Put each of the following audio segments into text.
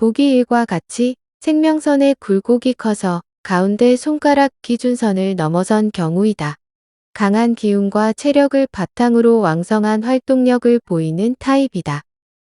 보기 일과 같이 생명선의 굴곡이 커서 가운데 손가락 기준선을 넘어선 경우이다. 강한 기운과 체력을 바탕으로 왕성한 활동력을 보이는 타입이다.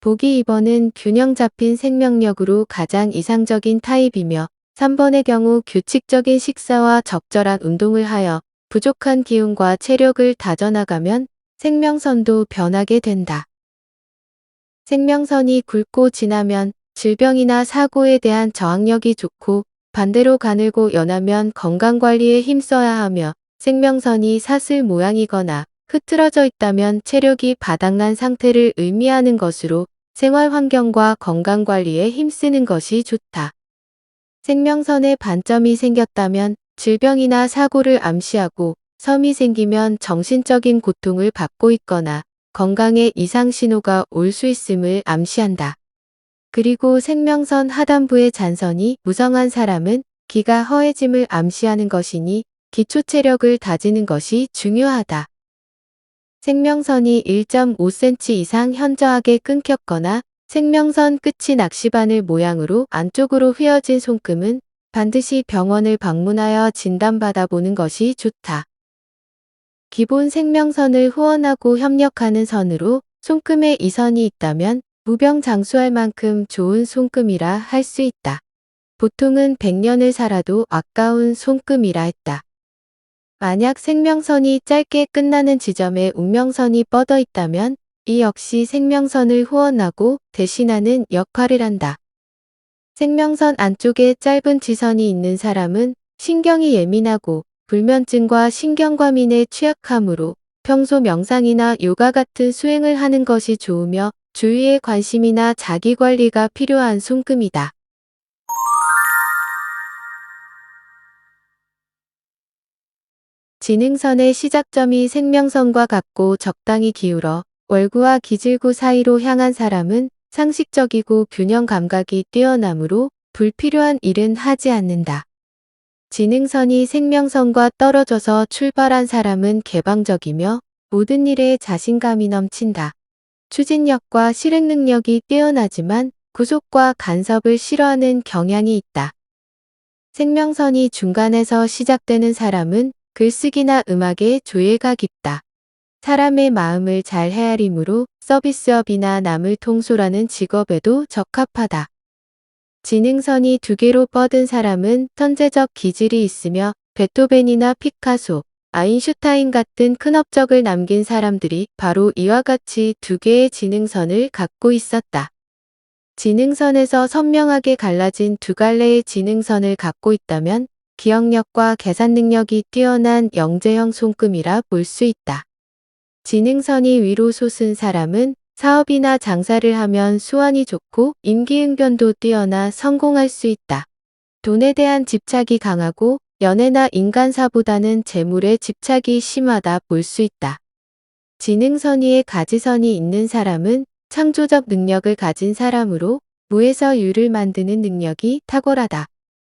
보기 2번은 균형 잡힌 생명력으로 가장 이상적인 타입이며 3번의 경우 규칙적인 식사와 적절한 운동을 하여 부족한 기운과 체력을 다져나가면 생명선도 변하게 된다. 생명선이 굵고 지나면 질병이나 사고에 대한 저항력이 좋고 반대로 가늘고 연하면 건강관리에 힘써야 하며 생명선이 사슬 모양이거나 흐트러져 있다면 체력이 바닥난 상태를 의미하는 것으로 생활 환경과 건강 관리에 힘쓰는 것이 좋다. 생명선에 반점이 생겼다면 질병이나 사고를 암시하고 섬이 생기면 정신적인 고통을 받고 있거나 건강에 이상 신호가 올 수 있음을 암시한다. 그리고 생명선 하단부의 잔선이 무성한 사람은 기가 허해짐을 암시하는 것이니 기초 체력을 다지는 것이 중요하다. 생명선이 1.5cm 이상 현저하게 끊겼거나 생명선 끝이 낚시바늘 모양으로 안쪽으로 휘어진 손금은 반드시 병원을 방문하여 진단받아 보는 것이 좋다. 기본 생명선을 후원하고 협력하는 선으로 손금에 이선이 있다면 무병장수할 만큼 좋은 손금이라 할 수 있다. 보통은 100년을 살아도 아까운 손금이라 했다. 만약 생명선이 짧게 끝나는 지점에 운명선이 뻗어 있다면 이 역시 생명선을 후원하고 대신하는 역할을 한다. 생명선 안쪽에 짧은 지선이 있는 사람은 신경이 예민하고 불면증과 신경과민에 취약하므로 평소 명상이나 요가 같은 수행을 하는 것이 좋으며 주위의 관심이나 자기관리가 필요한 손금이다. 지능선의 시작점이 생명선과 같고 적당히 기울어 월구와 기질구 사이로 향한 사람은 상식적이고 균형 감각이 뛰어나므로 불필요한 일은 하지 않는다. 지능선이 생명선과 떨어져서 출발한 사람은 개방적이며 모든 일에 자신감이 넘친다. 추진력과 실행 능력이 뛰어나지만 구속과 간섭을 싫어하는 경향이 있다. 생명선이 중간에서 시작되는 사람은 글쓰기나 음악에 조예가 깊다. 사람의 마음을 잘 헤아림으로 서비스업이나 남을 통솔하는 직업에도 적합하다. 지능선이 두 개로 뻗은 사람은 천재적 기질이 있으며 베토벤이나 피카소, 아인슈타인 같은 큰 업적을 남긴 사람들이 바로 이와 같이 두 개의 지능선을 갖고 있었다. 지능선에서 선명하게 갈라진 두 갈래의 지능선을 갖고 있다면 기억력과 계산 능력이 뛰어난 영재형 손금이라 볼 수 있다. 지능선이 위로 솟은 사람은 사업이나 장사를 하면 수완이 좋고 임기응변도 뛰어나 성공할 수 있다. 돈에 대한 집착이 강하고 연애나 인간사보다는 재물에 집착이 심하다 볼 수 있다. 지능선 위에 가지선이 있는 사람은 창조적 능력을 가진 사람으로 무에서 유를 만드는 능력이 탁월하다.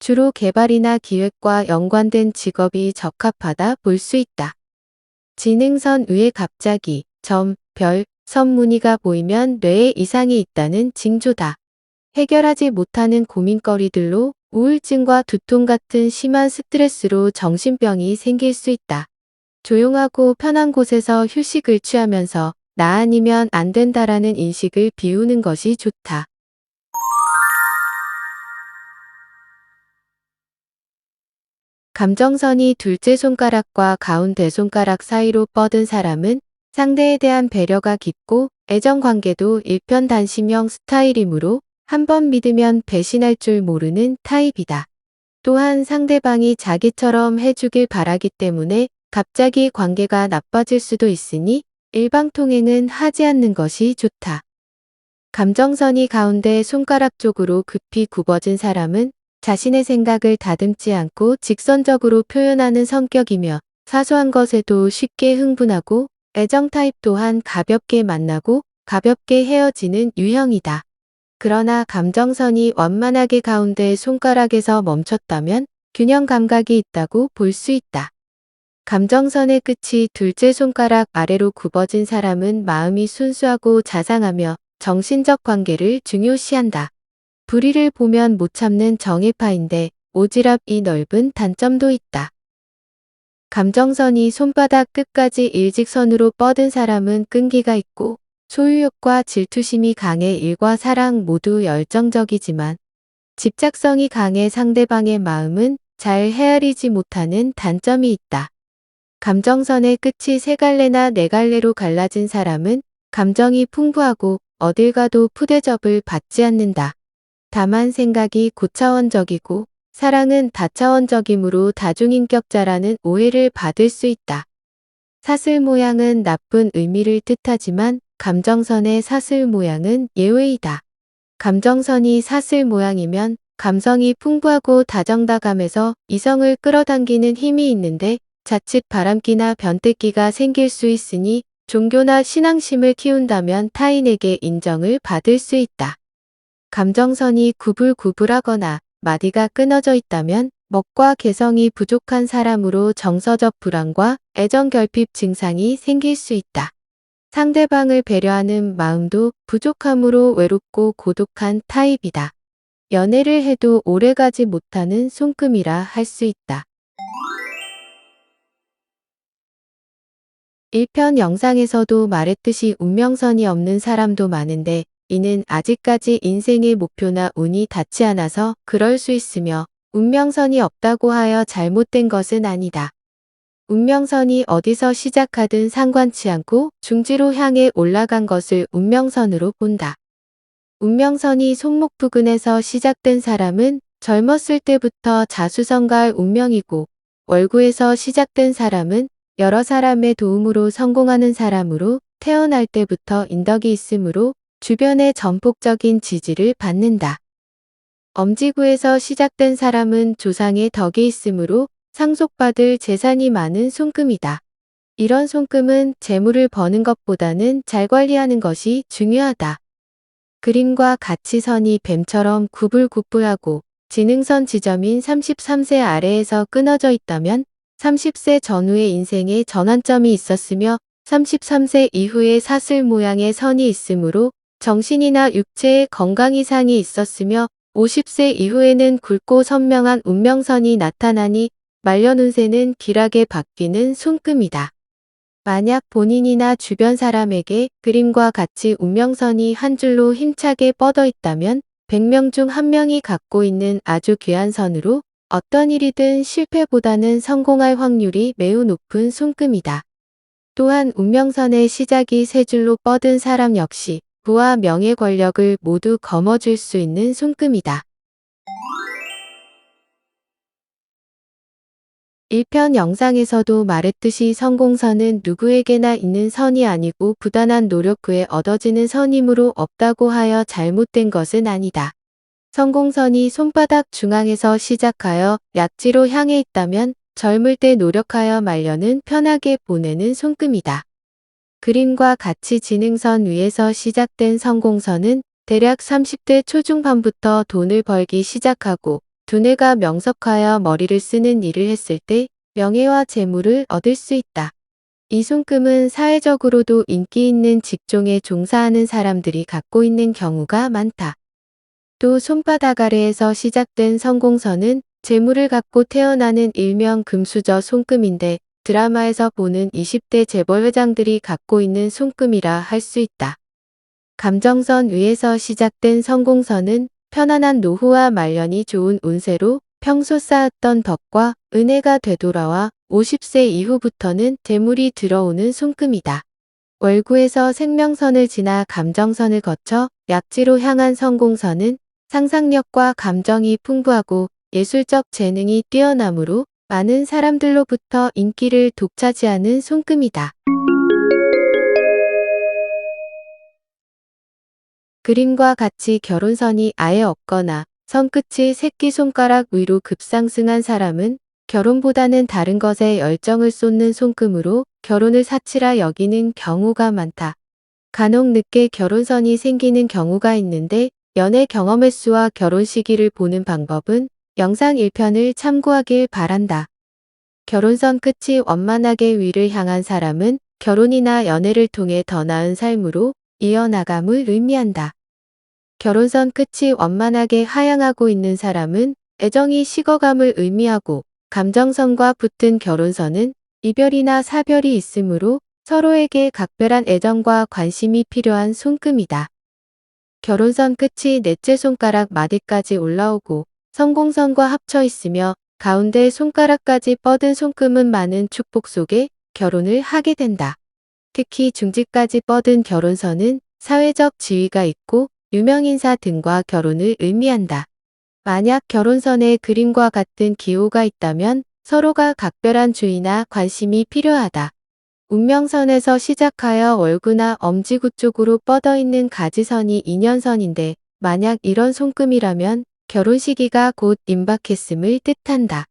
주로 개발이나 기획과 연관된 직업이 적합하다 볼 수 있다. 지능선 위에 갑자기 점, 별, 선 무늬가 보이면 뇌에 이상이 있다는 징조다. 해결하지 못하는 고민거리들로 우울증과 두통 같은 심한 스트레스로 정신병이 생길 수 있다. 조용하고 편한 곳에서 휴식을 취하면서 나 아니면 안 된다라는 인식을 비우는 것이 좋다. 감정선이 둘째 손가락과 가운데 손가락 사이로 뻗은 사람은 상대에 대한 배려가 깊고 애정관계도 일편단심형 스타일이므로 한번 믿으면 배신할 줄 모르는 타입이다. 또한 상대방이 자기처럼 해주길 바라기 때문에 갑자기 관계가 나빠질 수도 있으니 일방통행은 하지 않는 것이 좋다. 감정선이 가운데 손가락 쪽으로 급히 굽어진 사람은 자신의 생각을 다듬지 않고 직선적으로 표현하는 성격이며 사소한 것에도 쉽게 흥분하고 애정 타입 또한 가볍게 만나고 가볍게 헤어지는 유형이다. 그러나 감정선이 완만하게 가운데 손가락에서 멈췄다면 균형 감각이 있다고 볼 수 있다. 감정선의 끝이 둘째 손가락 아래로 굽어진 사람은 마음이 순수하고 자상하며 정신적 관계를 중요시한다. 불의를 보면 못 참는 정의파인데 오지랖 이 넓은 단점도 있다. 감정선이 손바닥 끝까지 일직선으로 뻗은 사람은 끈기가 있고 소유욕과 질투심이 강해 일과 사랑 모두 열정적이지만 집착성이 강해 상대방의 마음은 잘 헤아리지 못하는 단점이 있다. 감정선의 끝이 세 갈래나 네 갈래로 갈라진 사람은 감정이 풍부하고 어딜 가도 푸대접을 받지 않는다. 다만 생각이 고차원적이고 사랑은 다차원적이므로 다중인격자라는 오해를 받을 수 있다. 사슬 모양은 나쁜 의미를 뜻하지만 감정선의 사슬 모양은 예외이다. 감정선이 사슬 모양이면 감성이 풍부하고 다정다감해서 이성을 끌어당기는 힘이 있는데 자칫 바람기나 변태기가 생길 수 있으니 종교나 신앙심을 키운다면 타인에게 인정을 받을 수 있다. 감정선이 구불구불하거나 마디가 끊어져 있다면 먹과 개성이 부족한 사람으로 정서적 불안과 애정 결핍 증상이 생길 수 있다. 상대방을 배려하는 마음도 부족함으로 외롭고 고독한 타입이다. 연애를 해도 오래가지 못하는 손금이라 할 수 있다. 1편 영상에서도 말했듯이 운명선이 없는 사람도 많은데 이는 아직까지 인생의 목표나 운이 닿지 않아서 그럴 수 있으며 운명선이 없다고 하여 잘못된 것은 아니다. 운명선이 어디서 시작하든 상관치 않고 중지로 향해 올라간 것을 운명선으로 본다. 운명선이 손목 부근에서 시작된 사람은 젊었을 때부터 자수성가할 운명이고 월구에서 시작된 사람은 여러 사람의 도움으로 성공하는 사람으로 태어날 때부터 인덕이 있으므로 주변의 전폭적인 지지를 받는다. 엄지구에서 시작된 사람은 조상의 덕이 있으므로 상속받을 재산이 많은 손금이다. 이런 손금은 재물을 버는 것보다는 잘 관리하는 것이 중요하다. 그림과 같이 선이 뱀처럼 구불구불하고 지능선 지점인 33세 아래에서 끊어져 있다면 30세 전후의 인생에 전환점이 있었으며 33세 이후에 사슬 모양의 선이 있으므로 정신이나 육체에 건강 이상이 있었으며 50세 이후에는 굵고 선명한 운명선이 나타나니 말년 운세는 길하게 바뀌는 손금이다. 만약 본인이나 주변 사람에게 그림과 같이 운명선이 한 줄로 힘차게 뻗어 있다면 100명 중한 명이 갖고 있는 아주 귀한 선으로 어떤 일이든 실패보다는 성공할 확률이 매우 높은 손금이다. 또한 운명선의 시작이 세 줄로 뻗은 사람 역시 부와 명예 권력을 모두 거머쥘 수 있는 손금이다. 1편 영상에서도 말했듯이 성공선은 누구에게나 있는 선이 아니고 부단한 노력 후에 얻어지는 선이므로 없다고 하여 잘못된 것은 아니다. 성공선이 손바닥 중앙에서 시작하여 약지로 향해 있다면 젊을 때 노력하여 말년은 편하게 보내는 손금이다. 그림과 같이 지능선 위에서 시작된 성공선은 대략 30대 초중반부터 돈을 벌기 시작하고 두뇌가 명석하여 머리를 쓰는 일을 했을 때 명예와 재물을 얻을 수 있다. 이 손금은 사회적으로도 인기 있는 직종에 종사하는 사람들이 갖고 있는 경우가 많다. 또 손바닥 아래에서 시작된 성공선은 재물을 갖고 태어나는 일명 금수저 손금인데 드라마에서 보는 20대 재벌 회장들이 갖고 있는 손금이라 할 수 있다. 감정선 위에서 시작된 성공선은 편안한 노후와 말년이 좋은 운세로 평소 쌓았던 덕과 은혜가 되돌아와 50세 이후부터는 재물이 들어오는 손금이다. 월구에서 생명선을 지나 감정선을 거쳐 약지로 향한 성공선은 상상력과 감정이 풍부하고 예술적 재능이 뛰어나므로 많은 사람들로부터 인기를 독차지하는 손금이다. 그림과 같이 결혼선이 아예 없거나 선끝이 새끼손가락 위로 급상승한 사람은 결혼보다는 다른 것에 열정을 쏟는 손금으로 결혼을 사치라 여기는 경우가 많다. 간혹 늦게 결혼선이 생기는 경우가 있는데 연애 경험 횟수와 결혼 시기를 보는 방법은 영상 1편을 참고하길 바란다. 결혼선 끝이 원만하게 위를 향한 사람은 결혼이나 연애를 통해 더 나은 삶으로 이어나감을 의미한다. 결혼선 끝이 원만하게 하향하고 있는 사람은 애정이 식어감을 의미하고 감정선과 붙은 결혼선은 이별이나 사별이 있으므로 서로에게 각별한 애정과 관심이 필요한 손금이다. 결혼선 끝이 넷째 손가락 마디까지 올라오고 성공선과 합쳐 있으며 가운데 손가락까지 뻗은 손금은 많은 축복 속에 결혼을 하게 된다. 특히 중지까지 뻗은 결혼선은 사회적 지위가 있고 유명인사 등과 결혼을 의미한다. 만약 결혼선에 그림과 같은 기호가 있다면 서로가 각별한 주의나 관심이 필요하다. 운명선에서 시작하여 월구나 엄지구 쪽으로 뻗어 있는 가지선이 인연선인데 만약 이런 손금이라면 결혼 시기가 곧 임박했음을 뜻한다.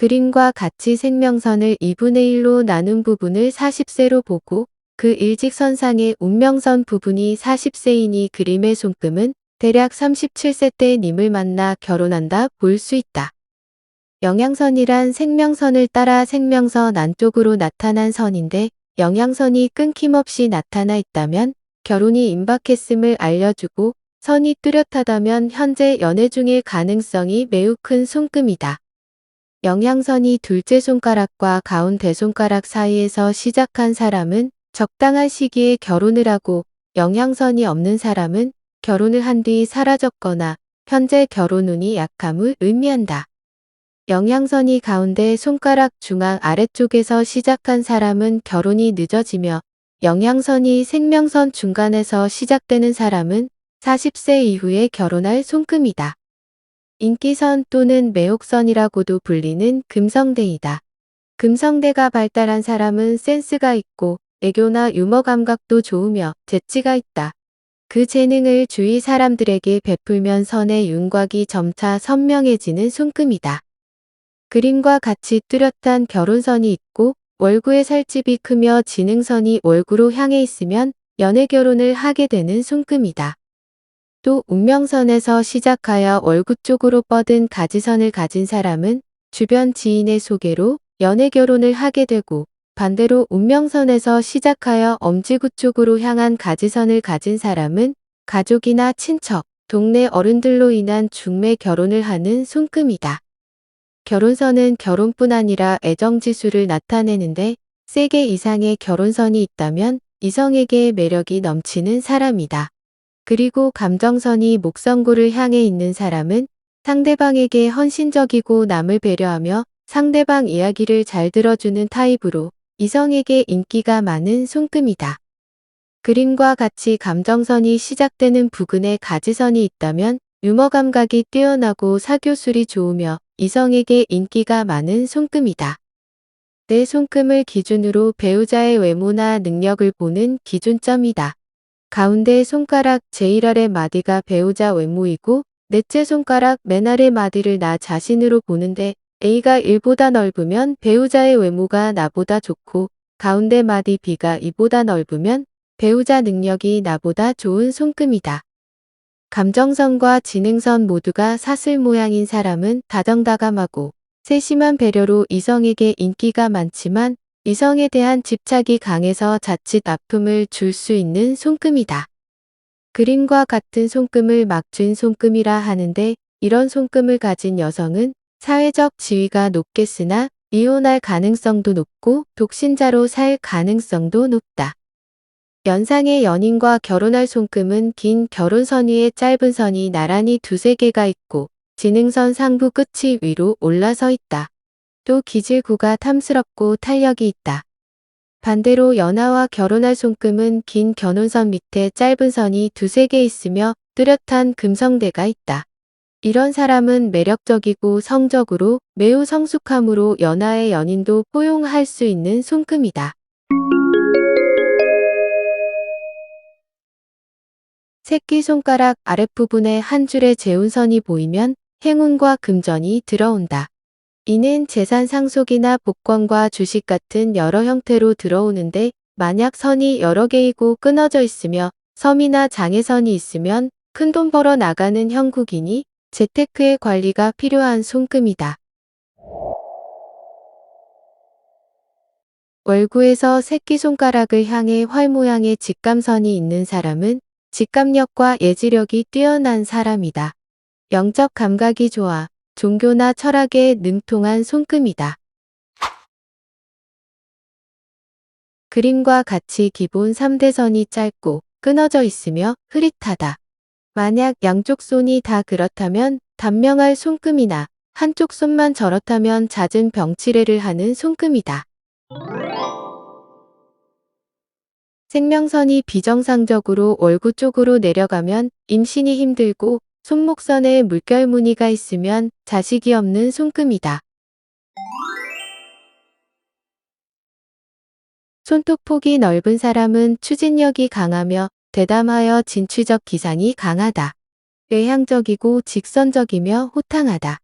그림과 같이 생명선을 2분의 1로 나눈 부분을 40세로 보고 그 일직선상의 운명선 부분이 40세이니 그림의 손금은 대략 37세 때 님을 만나 결혼한다 볼 수 있다. 영양선이란 생명선을 따라 생명선 안쪽으로 나타난 선인데 영양선이 끊김없이 나타나 있다면 결혼이 임박했음을 알려주고 선이 뚜렷하다면 현재 연애 중일 가능성이 매우 큰 손금이다. 영양선이 둘째 손가락과 가운데 손가락 사이에서 시작한 사람은 적당한 시기에 결혼을 하고 영양선이 없는 사람은 결혼을 한 뒤 사라졌거나 현재 결혼 운이 약함을 의미한다. 영양선이 가운데 손가락 중앙 아래쪽에서 시작한 사람은 결혼이 늦어지며 영양선이 생명선 중간에서 시작되는 사람은 40세 이후에 결혼할 손금이다. 인기선 또는 매혹선이라고도 불리는 금성대이다. 금성대가 발달한 사람은 센스가 있고 애교나 유머 감각도 좋으며 재치가 있다. 그 재능을 주위 사람들에게 베풀면 선의 윤곽이 점차 선명해지는 손금이다. 그림과 같이 뚜렷한 결혼선이 있고 월구의 살집이 크며 지능선이 월구로 향해 있으면 연애 결혼을 하게 되는 손금이다. 또 운명선에서 시작하여 월구 쪽으로 뻗은 가지선을 가진 사람은 주변 지인의 소개로 연애 결혼을 하게 되고 반대로 운명선에서 시작하여 엄지구 쪽으로 향한 가지선을 가진 사람은 가족이나 친척, 동네 어른들로 인한 중매 결혼을 하는 손금이다. 결혼선은 결혼뿐 아니라 애정지수를 나타내는데 3개 이상의 결혼선이 있다면 이성에게 매력이 넘치는 사람이다. 그리고 감정선이 목성구를 향해 있는 사람은 상대방에게 헌신적이고 남을 배려하며 상대방 이야기를 잘 들어주는 타입으로 이성에게 인기가 많은 손금이다. 그림과 같이 감정선이 시작되는 부근에 가지선이 있다면 유머 감각이 뛰어나고 사교술이 좋으며 이성에게 인기가 많은 손금이다. 내 손금을 기준으로 배우자의 외모나 능력을 보는 기준점이다. 가운데 손가락 제일 아래 마디가 배우자 외모이고 넷째 손가락 맨 아래 마디를 나 자신으로 보는데 A가 1보다 넓으면 배우자의 외모가 나보다 좋고 가운데 마디 B가 이보다 넓으면 배우자 능력이 나보다 좋은 손금이다. 감정선과 지능선 모두가 사슬 모양인 사람은 다정다감하고 세심한 배려로 이성에게 인기가 많지만 이성에 대한 집착이 강해서 자칫 아픔을 줄 수 있는 손금이다. 그림과 같은 손금을 막쥔 손금이라 하는데 이런 손금을 가진 여성은 사회적 지위가 높겠으나 이혼할 가능성도 높고 독신자로 살 가능성도 높다. 연상의 연인과 결혼할 손금은 긴 결혼선 위에 짧은 선이 나란히 두세 개가 있고 지능선 상부 끝이 위로 올라서 있다. 또 기질구가 탐스럽고 탄력이 있다. 반대로 연하와 결혼할 손금은 긴 견혼선 밑에 짧은 선이 두세 개 있으며 뚜렷한 금성대가 있다. 이런 사람은 매력적이고 성적으로 매우 성숙함으로 연하의 연인도 포용할 수 있는 손금이다. 새끼손가락 아랫부분에 한 줄의 재운선이 보이면 행운과 금전이 들어온다. 이는 재산 상속이나 복권과 주식 같은 여러 형태로 들어오는데 만약 선이 여러 개이고 끊어져 있으며 섬이나 장애선이 있으면 큰 돈 벌어 나가는 형국이니 재테크의 관리가 필요한 손금이다. 월구에서 새끼손가락을 향해 활 모양의 직감선이 있는 사람은 직감력과 예지력이 뛰어난 사람이다. 영적 감각이 좋아 종교나 철학에 능통한 손금이다. 그림과 같이 기본 3대선이 짧고 끊어져 있으며 흐릿하다. 만약 양쪽 손이 다 그렇다면 단명할 손금이나 한쪽 손만 저렇다면 잦은 병치레를 하는 손금이다. 생명선이 비정상적으로 월구 쪽으로 내려가면 임신이 힘들고 손목선에 물결 무늬가 있으면 자식이 없는 손금이다. 손톱폭이 넓은 사람은 추진력이 강하며 대담하여 진취적 기상이 강하다. 외향적이고 직선적이며 호탕하다.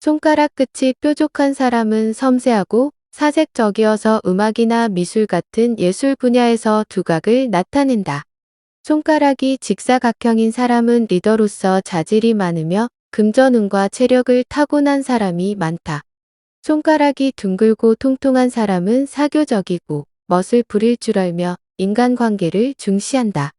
손가락 끝이 뾰족한 사람은 섬세하고 사색적이어서 음악이나 미술 같은 예술 분야에서 두각을 나타낸다. 손가락이 직사각형인 사람은 리더로서 자질이 많으며 금전운과 체력을 타고난 사람이 많다. 손가락이 둥글고 통통한 사람은 사교적이고 멋을 부릴 줄 알며 인간관계를 중시한다.